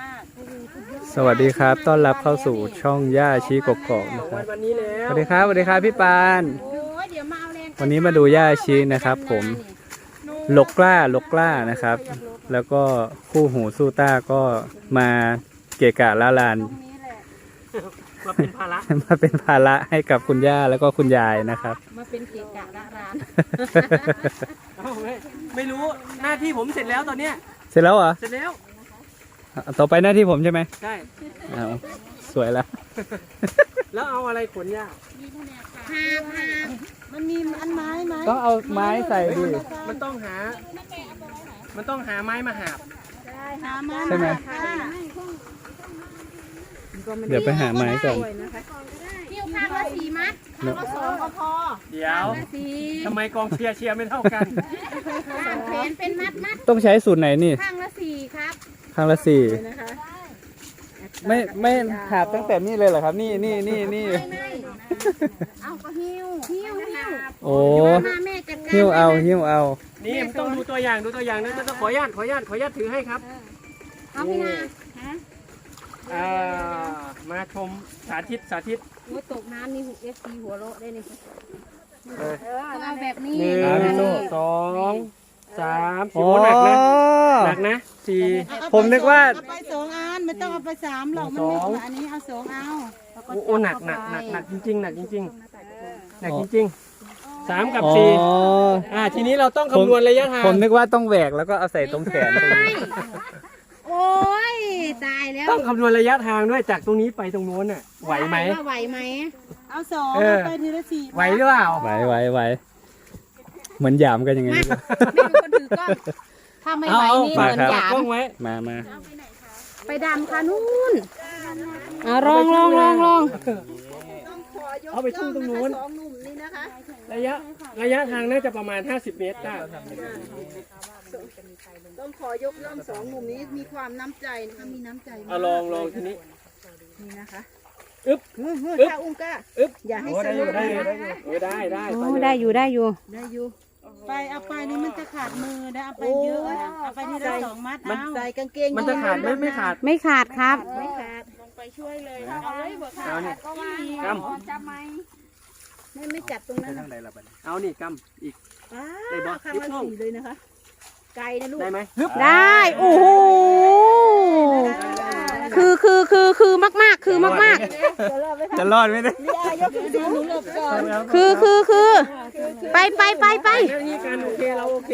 มากโอ้โหสุดยอดสวัสดีครับ ต้อนรับเข้าสู่ช่องย่าชี้กกอกนะครับ วันนี้แล้สววัสดีครับ สวัสดีครับพี่ปาน โอ้ยเดี๋ยวมาเอาแรงวันนี้มาดูย่าชี้นะครับ ผมหลกกล้าหลกกล้านะครับ แล้วก็คู่หูสู้ต้าก็มาเกะกะละลานตรงนี้แหละมาเป็นภาระมาเป็นภาระให้กับคุณย่าแล้วก็คุณยายนะครับ มาเป็นเกะกะละร้านเอ้าไม่ไม่รู้หน้าที่ผมเสร็จแล้วตอนเนี้ยเสร็จแล้วเหรอ เสร็จแล้วอะ ต่อไปหน้าที่ผมใช่ไหมใช่อ้าวสวยแล้ว แล้วเอาอะไรขนยาหาบหาบมันมีอันไม้ไหมต้องเอาไม้ใส่ดิมันต้องหา มันต้องหาไม้มาหาบหาไม้ใช่ไหมค่ะเดี๋ยวไปหาไม้ก่อนคิวข้างละสี่มัดข้างละสองก็พอเดี๋ยวสี่ทำไมกองเชียร์เชียร์ไม่เท่ากันข้างแขนเป็นมัดมัดต้องใช้สูตรไหนนี่ข้างละสี่ครับ ข้างละสี่นะคะไม่ไม่หาบตั้งแต่นี่เลยเหรอครับ นี่นี่นี่นี่ไม่ไม่เอาก็หิ้วหิ้วหิ้วโอ้มาแม่จัดการหิ้วเอาหิ้วเอา นี่มันต้องดูตัวอย่างดูตัวอย่างนะต้องขออนุญาตขออนุญาตขออนุญาตถือให้ครับเอาพี่นาฮะอ่ามาชมสาธิตสาธิตโอ้ยตกน้ำนี่เอฟซีหัวโลได้นี่เออต้องเอาแบบนี้หนึ่อ่าพี่งโซ่สอง สามสี่โอ้โอ้หนักนะหนักนะสี่ ผมนึกว่า เอาไปสองอันไม่ต้องเอาไปสามหรอกมันสเล็อกงกว่าอันนี้เอาสองเอาโอ้โอ้หนักหนักหนักหนักจริงๆหนักจริงๆหนักจริงๆสามกับอ๋อสี่อ่าทีนี้เราต้องคำนวณระยะทางผมนึกว่าต้องแหวกแล้วก็เอาใส่ตรงแขนตรงนี้โอ้ยตายแล้วต้องคำนวณระยะทางด้วยจากตรงนี้ไปตรงโน้นน่ะไหวไหม ว่าไหวไหมเอาสองเออ เอาไปทีละสี่ไหวหรือเปล่าไหวไหวไหว เหมือนหยามกันยังไงมาไม่รู้แม่เป็นคนถือกล้องถ้าไม่ไหวนี่เหฝากมือนครับหยามกล้องไว้มามาไปดำค่ะนู่นอะลองลองลองลองเอาไปทุ่งตรงนู้น สองหนุ่มนี่นะคะระยะระยะทางน่าจะประมาณ 50 เมตรได้ต้องขอยกย่องสองหนุ่มนี้มีความน้ำใจนะคะมีน้ำใจเอาลองลองทีนี้ นี่นะคะอึ๊บเฮ้ยเฮ้ยอึ๊บถ้าอุ้งก้าอึ๊บอย่าให้โอ้สได้อนุยู่กได้นะอยู่คะได้อยู่โอ้ได้ได้โอ้ไปเลยได้อยู่ได้อยู่ได้อยู่ ไปเอาไปนี่มันจะขาดมือนะเอาไปเยอะนะเอาไปทีละสองมัดเอาใส่กางเกงมันจะขาดไหมไม่ขาด ไม่ขาดครับ ไม่ขาดลงไปช่วยเลยเอาเลยบอกค่ะเอานี่ ก็ว่ากจับไหมไม่ไม่จับตรงนั้นำเอานี่กำอีกป้าได้บ่ข้างละสี่เลยนะคะ ไกลนะลูกได้ไหมฮึบได้โอ้โห คือคือคือคือมากมากๆคือมากมากจะรอดไหมเนี่ยนี่อายกสูงหนูหลบก่อนๆคือคือคือไปไปไปไปเรื่องนี้การโอเคเราโอเค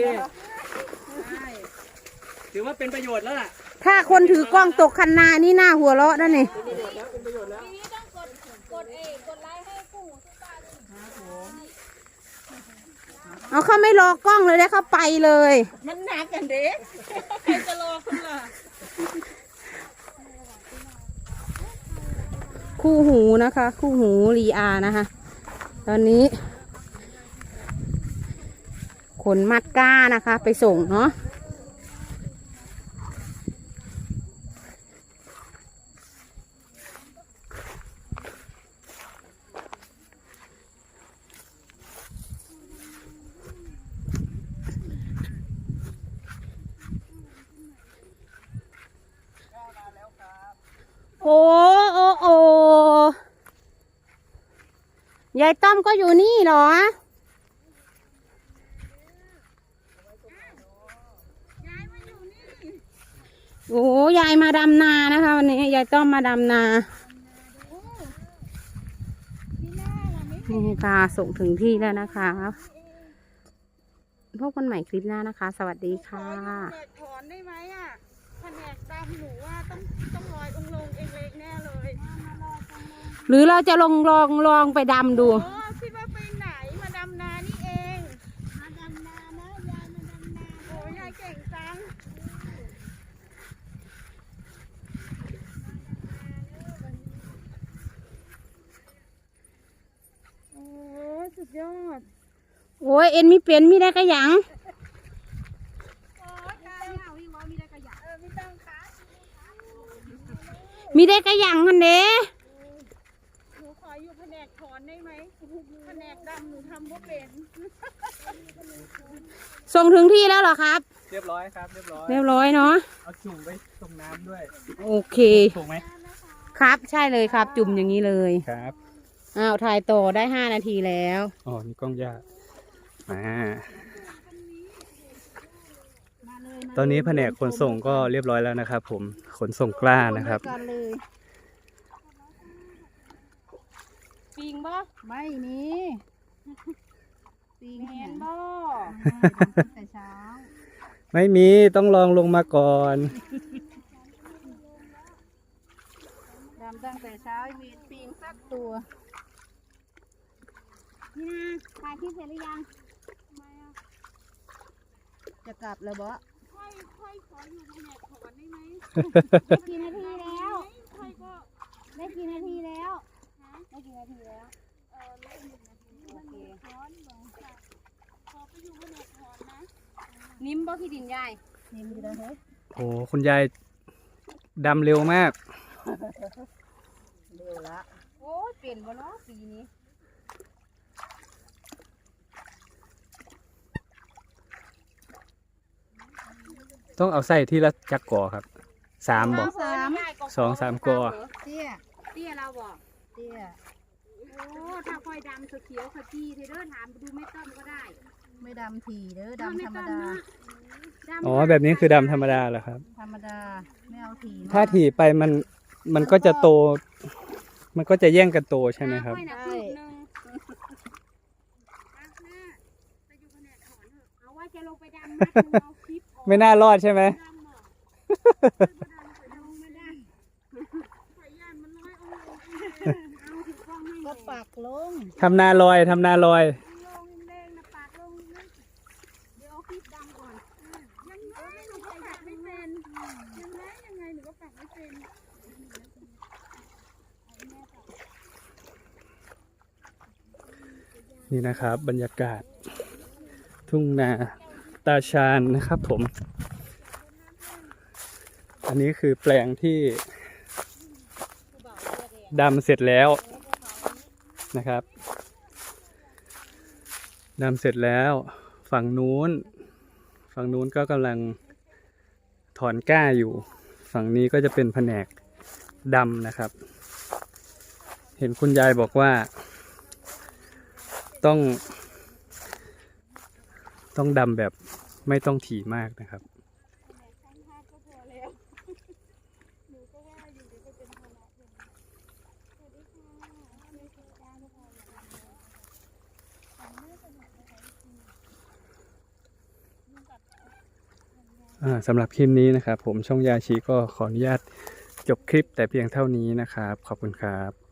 ถือว่าเป็นประโยชน์แล้วล่ะถ้าคนถือกล้องตกคันนานี่หน้าหัวเราะนั่นนี่เอาเขาไม่รอกล้องเลยได้เขาไปเลย มันหนักกันเด็กใครจะรอคุณล่ะ คู่หูนะคะ คู่หูรีอานะคะ ตอนนี้ ขนมัดก้านะคะ ไปส่งเนาะโอ้โอ้โอ้ ยายต้อมก็อยู่นี่เหรอ โอ้ยายมาดำนานะคะวันนี้ยายต้อมมาดำนานี่ค่ะส่งถึงที่แล้วนะคะพบกันใหม่คลิปหน้านะคะ สวัสดีค่ะถอนได้ไหมอะแผนกดำหนูว่าต้องต้องลอยองค์ลงเองเล็กแน่เลย หรือเราจะลองลองลองไปดำดู อ๋อคิดว่าไปไหนมาดำนานี่เอง มาดำนานะยายมาดำนาโอ้ยายเก่งจังโอ้ยสุดยอด โอ้ยเอ็นมีเป็นมีได้กระหยังมีได้กระหยังคันเด้หนูขออยู่ แผนกถอนได้ไหมแผนกดำหนูทำบ่เป็นส่งถึงที่แล้วเหรอครับถเรียบร้อยครับ เรียบร้อย เรียบร้อยเนาะเอาจุ่มไปตรงน้ำด้วยโอเค ถูกไหมครับใช่เลยครับ จุ่มอย่างนี้เลยครับ อ้าวถ่ายต่อได้ห้านาทีแล้ว อ๋อ นี่กล้องยากอ่าตอนนี้แผนกขนส่งก็เรียบร้อยแล้วนะครับผม ขนส่งกล้านะครับ กันเลย ปิงบ่ไม่มีปีเห็นบ่แต่เช้าไม่มีต้องลองลงมาก่อนดำตั้งแต่เช้ามีปีงสักตัว นี่นะถ่ายคลิปเสร็จหรือยังจะกลับแล้วบ่ได้กี่นาทีแล้ว ได้กี่นาทีแล้ว ได้กี่นาทีแล้วโอเคนิ่มบ่ขี้ดินยายนี่มันจะได้เฮ้ยโอ้คุณยายดำเร็วมาก เร็วละโอ้ยเปลี่ยนบ่เนาะปีนี้ต้องเอาใส่ที่ละจักก่อครับสามบอกสามสองสามกอเตี้ยเตี้ยเราบอกเตี้ย โอ้ถ้าค่อยดำเขียวขจีเธอเด้อถามดูไม่ต้อมก็ได้ไม่ดำถี่เด้อดำธรรมดา อ๋อแบบนี้คือดำธรรมดาเหรอครับ ธรรมดาไม่เอาถี่มกถ้าถี่ไปมันมันก็จะโต มันก็จะแย่งกันโตใช่ไหมครับอยนะคืบห นึ่งเอาว่าจะลงไปดำมัดเอาคลิปออกไม่น่ารอดใช่ไหมก็ปักลงทำนาลอยทำนาลอยนี่นะครับ บรรยากาศ ทุ่งนาตาชานนะครับผม อันนี้คือแปลงที่ดำเสร็จแล้ว นะครับดำเสร็จแล้ว ฝั่งนู้น ฝั่งนู้นก็กำลังถอนก้าอยู่ ฝั่งนี้ก็จะเป็นแผนกดำนะครับ เห็นคุณยายบอกว่า ต้อง ต้องดำแบบไม่ต้องถี่มากนะครับ สำหรับคลิปนี้นะครับ ผมช่องยาชีก็ขออนุญาตจบคลิปแต่เพียงเท่านี้นะครับ ขอบคุณครับ